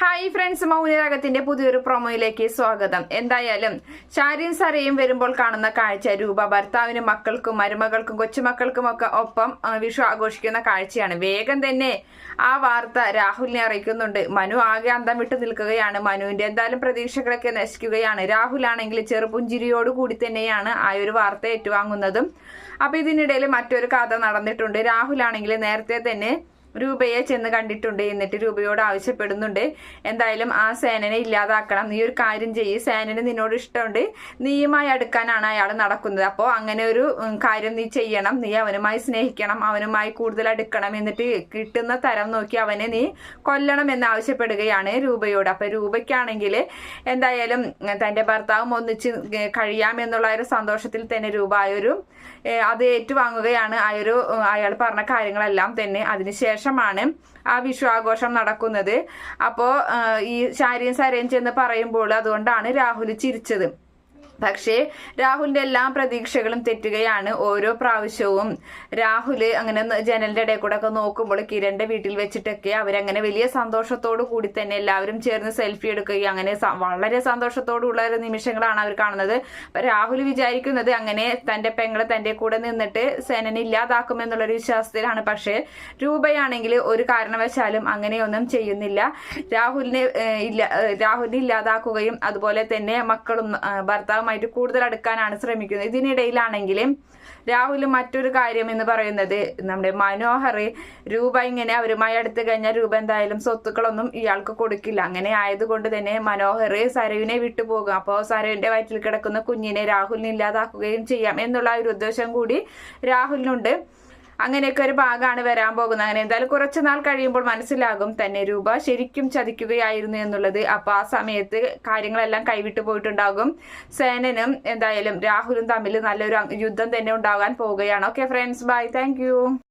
Hi friends മൗനരാഗത്തിന്റെ പുതിയൊരു പ്രൊമോയിലേക്ക് സ്വാഗതം. എന്തായാലും ഷാരിയും സരയും വരുമ്പോൾ കാണുന്ന കാഴ്ച രൂപ ഭർത്താവിനും മക്കൾക്കും മരുമകൾക്കും കൊച്ചുമക്കൾക്കും ഒക്കെ ഒപ്പം വിഷു ആഘോഷിക്കുന്ന കാഴ്ചയാണ്. വേഗം തന്നെ ആ വാർത്ത രാഹുലിനെ അറിയിക്കുന്നുണ്ട്. മനു ആകെ അന്തം വിട്ടു നിൽക്കുകയാണ്. മനുവിന്റെ എന്തായാലും പ്രതീക്ഷകളൊക്കെ നശിക്കുകയാണ്. രാഹുൽ ആണെങ്കിൽ ചെറുപുഞ്ചിരിയോട് കൂടി തന്നെയാണ് ആ ഒരു വാർത്ത ഏറ്റുവാങ്ങുന്നതും. അപ്പൊ ഇതിനിടയിൽ മറ്റൊരു കഥ നടന്നിട്ടുണ്ട്. രാഹുൽ ആണെങ്കിൽ നേരത്തെ തന്നെ രൂപയെ ചെന്ന് കണ്ടിട്ടുണ്ട് എന്നിട്ട് രൂപയോട് ആവശ്യപ്പെടുന്നുണ്ട്. എന്തായാലും ആ സേനനെ ഇല്ലാതാക്കണം. നീ ഒരു കാര്യം ചെയ്യ്. സേനന് നിന്നോട് ഇഷ്ടമുണ്ട്. നീയുമായി അടുക്കാനാണ് അയാൾ നടക്കുന്നത്. അപ്പോൾ അങ്ങനെ ഒരു കാര്യം നീ ചെയ്യണം. നീ അവനുമായി സ്നേഹിക്കണം. അവനുമായി കൂടുതൽ അടുക്കണം. എന്നിട്ട് കിട്ടുന്ന തരം നോക്കി അവനെ നീ കൊല്ലണം എന്ന് ആവശ്യപ്പെടുകയാണ് രൂപയോട്. അപ്പൊ രൂപയ്ക്കാണെങ്കിൽ എന്തായാലും തന്റെ ഭർത്താവും ഒന്നിച്ച് കഴിയാം എന്നുള്ള ഒരു സന്തോഷത്തിൽ തന്നെ രൂപ ആ ഒരു അത് ഏറ്റുവാങ്ങുകയാണ്. ആ ഒരു അയാൾ പറഞ്ഞ കാര്യങ്ങളെല്ലാം തന്നെ. അതിനുശേഷമാണ് ആ വിഷു ആഘോഷം നടക്കുന്നത്. അപ്പോൾ ഈ ശാരിയും സരയും ചെന്ന് പറയുമ്പോൾ അതുകൊണ്ടാണ് രാഹുൽ ചിരിച്ചത്. പക്ഷേ രാഹുലിന്റെ എല്ലാ പ്രതീക്ഷകളും തെറ്റുകയാണ് ഓരോ പ്രാവശ്യവും. രാഹുൽ അങ്ങനെ ജനലിന്റെ ഇടയിൽ കൂടെ ഒക്കെ നോക്കുമ്പോൾ കിരണിന്റെ വീട്ടിൽ വെച്ചിട്ടൊക്കെ അവരങ്ങനെ വലിയ സന്തോഷത്തോടു കൂടി തന്നെ എല്ലാവരും ചേർന്ന് സെൽഫി എടുക്കുകയും അങ്ങനെ വളരെ സന്തോഷത്തോടുള്ള ഒരു നിമിഷങ്ങളാണ് അവർ കാണുന്നത്. രാഹുൽ വിചാരിക്കുന്നത് അങ്ങനെ തന്റെ പെങ്ങളെ തന്റെ കൂടെ നിന്നിട്ട് സേനനെ ഇല്ലാതാക്കും എന്നുള്ളൊരു വിശ്വാസത്തിലാണ്. പക്ഷേ രൂപയാണെങ്കിൽ ഒരു കാരണവശാലും അങ്ങനെയൊന്നും ചെയ്യുന്നില്ല. രാഹുലിനെ ഇല്ല രാഹുലിനെ ഇല്ലാതാക്കുകയും അതുപോലെ തന്നെ മക്കളും ഏഹ്, ഭർത്താവുമായിട്ട് കൂടുതൽ അടുക്കാനാണ് ശ്രമിക്കുന്നത്. ഇതിനിടയിലാണെങ്കിൽ രാഹുൽ മറ്റൊരു കാര്യം എന്ന് പറയുന്നത് നമ്മുടെ മനോഹർ രൂപ ഇങ്ങനെ അവരുമായി അടുത്ത് കഴിഞ്ഞാൽ രൂപ എന്തായാലും സ്വത്തുക്കളൊന്നും ഇയാൾക്ക് കൊടുക്കില്ല. അങ്ങനെ ആയതുകൊണ്ട് തന്നെ മനോഹർ സരയുവിനെ വിട്ടുപോകും അപ്പോൾ സരയുവിന്റെ വയറ്റിൽ കിടക്കുന്ന കുഞ്ഞിനെ രാഹുലിനെ ഇല്ലാതാക്കുകയും ചെയ്യാം എന്നുള്ള ഒരു ഉദ്ദേശം കൂടി രാഹുലിനുണ്ട്. അങ്ങനെയൊക്കെ ഒരു ഭാഗമാണ് വരാൻ പോകുന്നത്. അങ്ങനെ എന്തായാലും കുറച്ചു നാൾ കഴിയുമ്പോൾ മനസ്സിലാകും തന്നെ രൂപ ശരിക്കും ചതിക്കുകയായിരുന്നു എന്നുള്ളത്. അപ്പൊ ആ സമയത്ത് കാര്യങ്ങളെല്ലാം കൈവിട്ടു പോയിട്ടുണ്ടാകും. സേനനും എന്തായാലും രാഹുലും തമ്മിൽ നല്ലൊരു യുദ്ധം തന്നെ ഉണ്ടാകാൻ പോവുകയാണ് ഓക്കെ ഫ്രണ്ട്സ് ബൈ താങ്ക്